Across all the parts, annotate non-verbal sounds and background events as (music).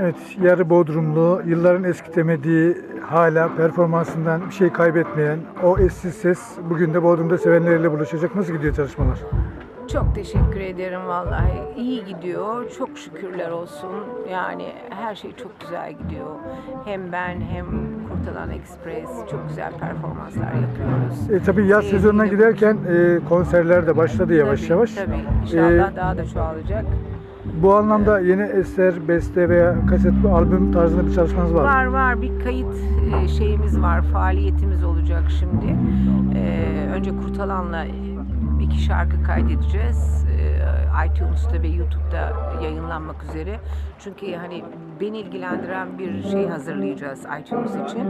Evet, yarı Bodrumlu, yılların eskitemediği, hala performansından bir şey kaybetmeyen o eşsiz ses bugün de Bodrum'da sevenleriyle buluşacak. Nasıl gidiyor çalışmalar? Çok teşekkür ederim vallahi. İyi gidiyor. Çok şükürler olsun. Yani her şey çok güzel gidiyor. Hem ben hem Kurtalan Express çok güzel performanslar yapıyoruz. E, tabii yaz Sevgili sezonuna giderken e, konserler de başladı yavaş Tabii, yavaş. Tabii. İnşallah E, daha da çoğalacak. Bu anlamda yeni eser, beste veya kaset, albüm tarzında bir çalışmanız var mı? Var var bir kayıt e, şeyimiz var. Faaliyetimiz olacak şimdi. E, önce Kurtalan'la iki şarkı kaydedeceğiz. E, iTunes'ta ve YouTube'da yayınlanmak üzere. Çünkü hani beni ilgilendiren bir şey hazırlayacağız iTunes için.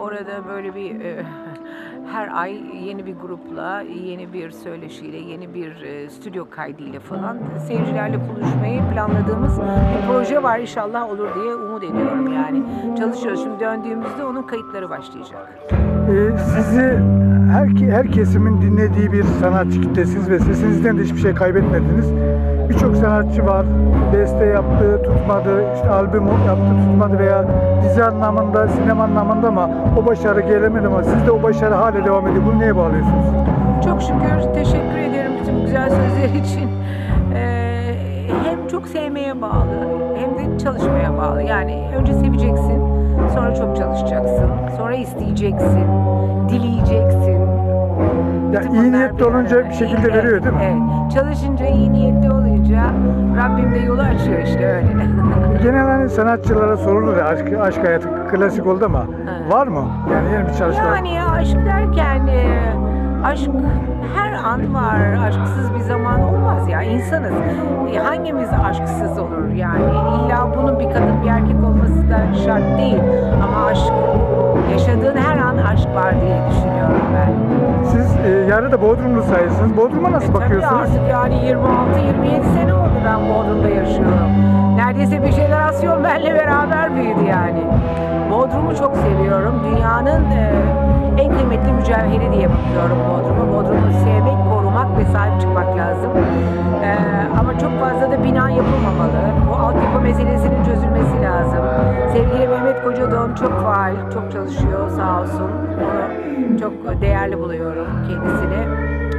Orada böyle bir her ay yeni bir grupla, yeni bir söyleşiyle, yeni bir e, stüdyo kaydıyla falan seyircilerle buluşmayı planladığımız bir proje var. İnşallah olur diye umut ediyorum yani. Çalışıyoruz. Şimdi döndüğümüzde onun kayıtları başlayacak. E, sizi her, her kesimin dinlediği bir sanatçı kitlesiniz ve sesinizden de hiçbir şey kaybetmediniz. Birçok sanatçı var. Beste yaptı, tutmadı, işte albüm yaptı, tutmadı veya dizi anlamında, sinema anlamında ama o başarı gelemedi ama sizde o başarı hala devam ediyor. Bunu neye bağlıyorsunuz? Çok şükür. Teşekkür ederim bütün bu güzel sözler için. Ee, hem çok sevmeye bağlı hem de çalışmaya bağlı. Yani önce seveceksin, sonra çok çalışacaksın, sonra isteyeceksin, dileyeceksin. Ya Bütün iyi bunlar niyetli bir olunca arada. bir şekilde Evet, veriyor değil mi? Evet. Çalışınca, iyi niyetli olunca Rabbim de yolu açıyor işte öyle. (laughs) Genel hani sanatçılara sorulur ya aşk, aşk hayatı klasik oldu ama Evet. var mı? Yani yeni bir çalışma. Yani aşk derken e, aşk her an var. Aşksız bir zaman olmaz ya. İnsanız. E, hangimiz aşksız olur yani? İlla bunun bir kadın bir erkek olması da şart değil. Ama aşk yaşadığın her an aşk var diye düşünüyorum ben. Siz e, yarı da Bodrumlu sayısınız. Bodrum'a nasıl E, tabii bakıyorsunuz? artık yani 26-27 sene oldu ben Bodrum'da yaşıyorum. Neredeyse bir jenerasyon benimle beraber büyüdü yani. Bodrum'u çok seviyorum. Dünyanın e, en kıymetli mücevheri diye bakıyorum Bodrum'u. Bodrum'u sevmek, korumak ve sahip çıkmak lazım. E, ama çok fazla da bina yapılmamalı. Bu altyapı meselesinin çözülmesi lazım. Sevgili Mehmet Kocadoğan çok faal, çok çalışıyor sağ olsun. Onu çok değerli buluyorum kendisini.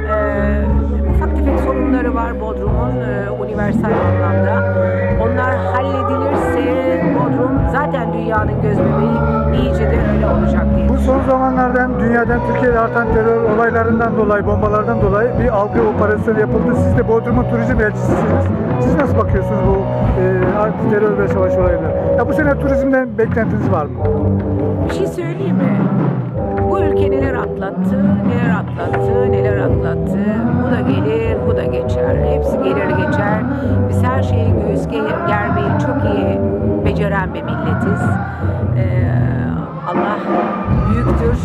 Ee, ufak tefek sorunları var Bodrum'un e, universal anlamda. Zaten dünyanın göz bebeği iyice de öyle olacak diye. Bu son zamanlardan dünyadan Türkiye'de artan terör olaylarından dolayı, bombalardan dolayı bir algı operasyonu yapıldı. Siz de Bodrum'un turizm elçisisiniz. Siz nasıl bakıyorsunuz bu e, terör ve savaş olaylarına? Ya bu sene turizmden beklentiniz var mı? Bir şey söyleyeyim mi? Bu ülke neler atlattı, neler atlattı, neler atlattı. Bu da gelir, bu da geçer. Hepsi gelir geçer. Biz her şeyi göğüs ge- germeyi çok iyi beceren bir milletiz. Ee, Allah büyüktür.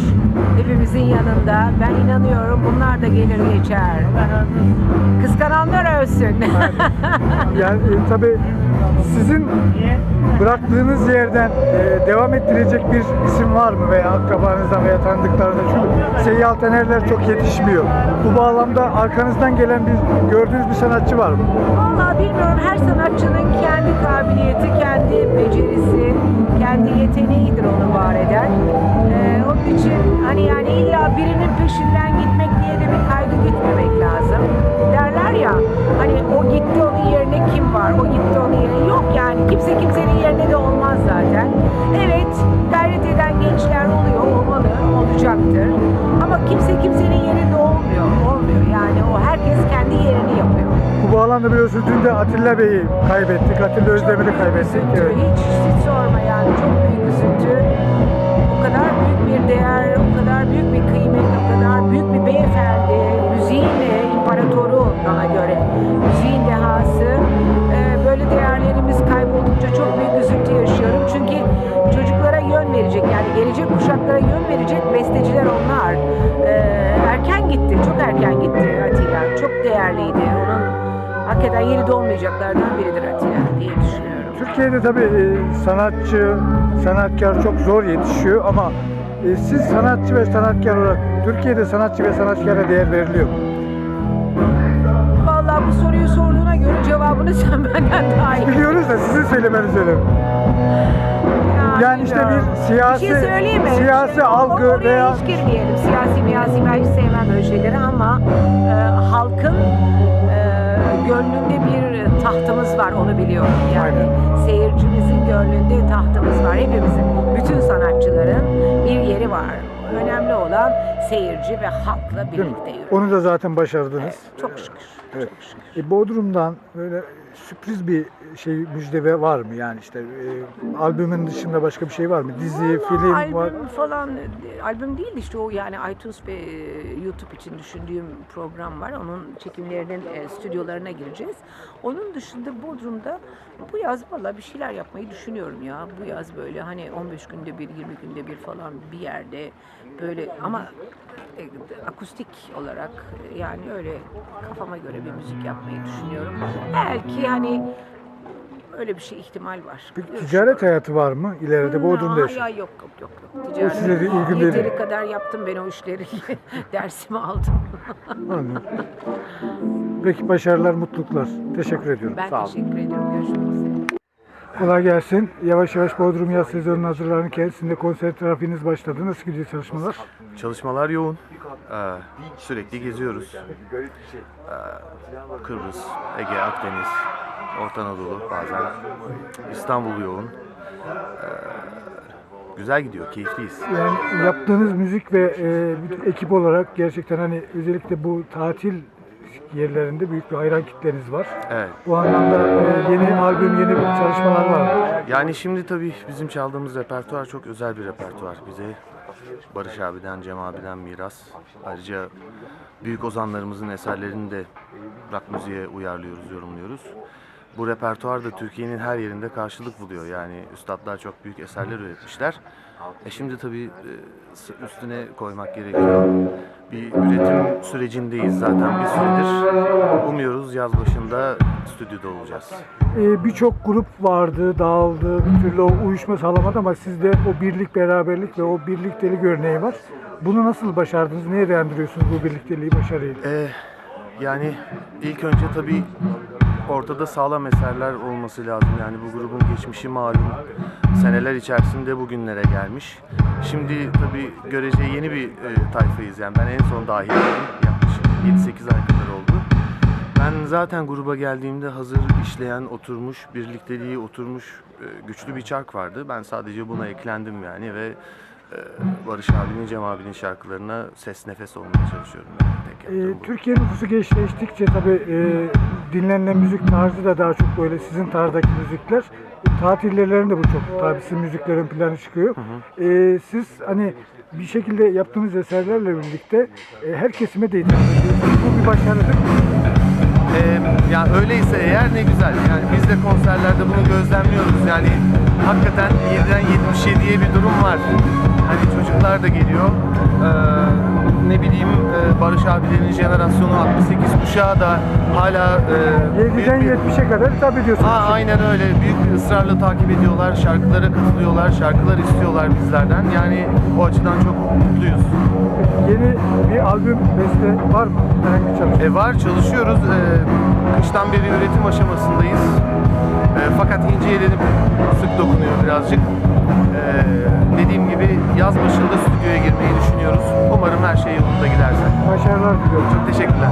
Hepimizin yanında. Ben inanıyorum bunlar da gelir geçer. Kıskananlar ölsün. Yani e, tabii sizin bıraktığınız yerden e, devam ettirecek bir isim var mı veya akrabanızdan veya tanıdıklarınızdan? Çünkü seyyah alternerler çok yetişmiyor. Bu bağlamda arkanızdan gelen bir gördüğünüz bir sanatçı var mı? Vallahi bilmiyorum her sanatçının kendi kabiliyeti, kendi becerisi, kendi yeteneğidir onu var eden. Ee, onun için hani yani illa birinin peşinden Bağlamda biliyorsunuz dün de Atilla Bey'i kaybettik. Atilla Özdemir'i kaybettik. Üzüntü, Evet. hiç, hiç sorma yani çok büyük üzüntü. O kadar büyük bir değer, o kadar büyük bir kıymet, o kadar büyük bir beyefendi, müziğin imparatoru bana göre, müziğin dehası. Ee, böyle değerlerimiz kayboldukça çok büyük üzüntü yaşıyorum. Çünkü çocuklara yön verecek yani gelecek kuşaklara yön verecek besteciler onlar. Ee, erken gitti, çok erken gitti Atilla. Çok değerliydi. Onun hakikaten yeri dolmayacaklardan biridir Atilla diye düşünüyorum. Türkiye'de tabii e, sanatçı, sanatkar çok zor yetişiyor ama e, siz sanatçı ve sanatkar olarak Türkiye'de sanatçı ve sanatkara değer veriliyor mu? Vallahi bu soruyu sorduğuna göre cevabı cevabını (laughs) sen benden daha iyi. Biliyoruz da sizin söylemeniz önemli. Ya, Yani işte bir siyasi- bir şey söyleyeyim mi? siyasi Şimdi algı veya- hiç girmeyelim. Siyasi miyasi ben hiç sevmem böyle şeyleri ama e, halkın gönlünde bir tahtımız var onu biliyorum. Yani seyircimizin gönlünde tahtımız var. Hepimizin, bütün sanatçıların bir yeri var. Önemli olan seyirci ve halkla birlikte yürümek. Onu da zaten başardınız. Çok şükür. Evet. Çok şükür. E, Bodrum'dan böyle sürpriz bir şey müjde var mı? Yani işte e, albümün dışında başka bir şey var mı? Dizi, Vallahi film albüm var. falan e, albüm değil işte o yani iTunes ve e, YouTube için düşündüğüm program var. Onun çekimlerinin e, stüdyolarına gireceğiz. Onun dışında Bodrum'da bu yaz valla bir şeyler yapmayı düşünüyorum ya. Bu yaz böyle hani 15 günde bir, 20 günde bir falan bir yerde böyle ama e, akustik olarak e, yani öyle kafama göre bir müzik yapmayı düşünüyorum. Belki hani öyle bir şey ihtimal var. Görüşürüz. ticaret hayatı var mı ileride Bodrum'da Aa, yaşıyor? ya yok yok yok. yok. Ticaret. size de değil. Yeteri kadar yaptım ben o işleri. (laughs) Dersimi aldım. (laughs) Anladım. Peki başarılar, mutluluklar. Teşekkür ediyorum. Ben Sağ olun. teşekkür ediyorum. Görüşmek üzere. Kolay gelsin. Yavaş yavaş Bodrum yaz sezonuna hazırlanırken sizin de konser trafiğiniz başladı. Nasıl gidiyor çalışmalar? Çalışmalar yoğun. Ee, sürekli geziyoruz. Ee, Kıbrıs, Ege, Akdeniz, Orta Anadolu bazen. İstanbul yoğun. Ee, güzel gidiyor, keyifliyiz. Yani yaptığınız müzik ve e, ekip olarak gerçekten hani özellikle bu tatil yerlerinde büyük bir hayran kitleniz var. Evet. Bu anlamda e, yeni albüm, yeni çalışmalar var? Yani şimdi tabii bizim çaldığımız repertuar çok özel bir repertuar. Bize Barış abiden, Cem abiden miras. Ayrıca büyük ozanlarımızın eserlerini de rock müziğe uyarlıyoruz, yorumluyoruz. Bu repertuar da Türkiye'nin her yerinde karşılık buluyor. Yani üstadlar çok büyük eserler üretmişler. E şimdi tabii e, üstüne koymak gerekiyor. Bir üretim sürecindeyiz zaten bir süredir. Umuyoruz yaz başında stüdyoda olacağız. E, Birçok grup vardı, dağıldı, bir türlü o uyuşma sağlamadı ama sizde o birlik, beraberlik ve o birliktelik örneği var. Bunu nasıl başardınız? Neye dayandırıyorsunuz bu birlikteliği, başarıyı? Ee, yani ilk önce tabii ortada sağlam eserler olması lazım. Yani bu grubun geçmişi malum seneler içerisinde bugünlere gelmiş. Şimdi tabii görece yeni bir e, tayfayız. Yani ben en son dahil oldum. Yaklaşık 7-8 ay kadar oldu. Ben zaten gruba geldiğimde hazır işleyen, oturmuş, birlikteliği oturmuş e, güçlü bir çark vardı. Ben sadece buna eklendim yani ve e, Barış abinin, Cem abinin şarkılarına ses nefes olmaya çalışıyorum. Yani tek E. Türkiye nüfusu gençleştikçe tabii e, dinlenilen müzik tarzı da daha çok böyle sizin tarzdaki müzikler. Tatillerinde bu çok tabii sizin müziklerin planı çıkıyor. E, siz hani bir şekilde yaptığınız eserlerle birlikte e, her kesime de hitap ediyorsunuz. Bu bir başarıdır. Ee, yani öyleyse eğer ne güzel. Yani biz de konserlerde bunu gözlemliyoruz. Yani hakikaten 7'den 77'ye bir durum var. Hani çocuklar da geliyor. Ee, ne bileyim e, Barış abilerin jenerasyonu 68 kuşağı da hala e, büyük 7'den bir- 70'e kadar hitap ediyorsunuz. Aa, aynen öyle. Büyük bir ısrarla takip ediyorlar. Şarkılara katılıyorlar. Şarkılar istiyorlar bizlerden. Yani o açıdan çok mutluyuz. Yeni bir albüm beste var mı? Herhangi bir çalışma. E var çalışıyoruz. E, kıştan beri üretim aşamasındayız. Fakat ince elenip sık dokunuyor birazcık. E, dediğim gibi yaz başında stüdyoya girmeyi düşünüyoruz. Umarım her şey yolunda giderse. Başarılar diliyorum. Çok teşekkürler.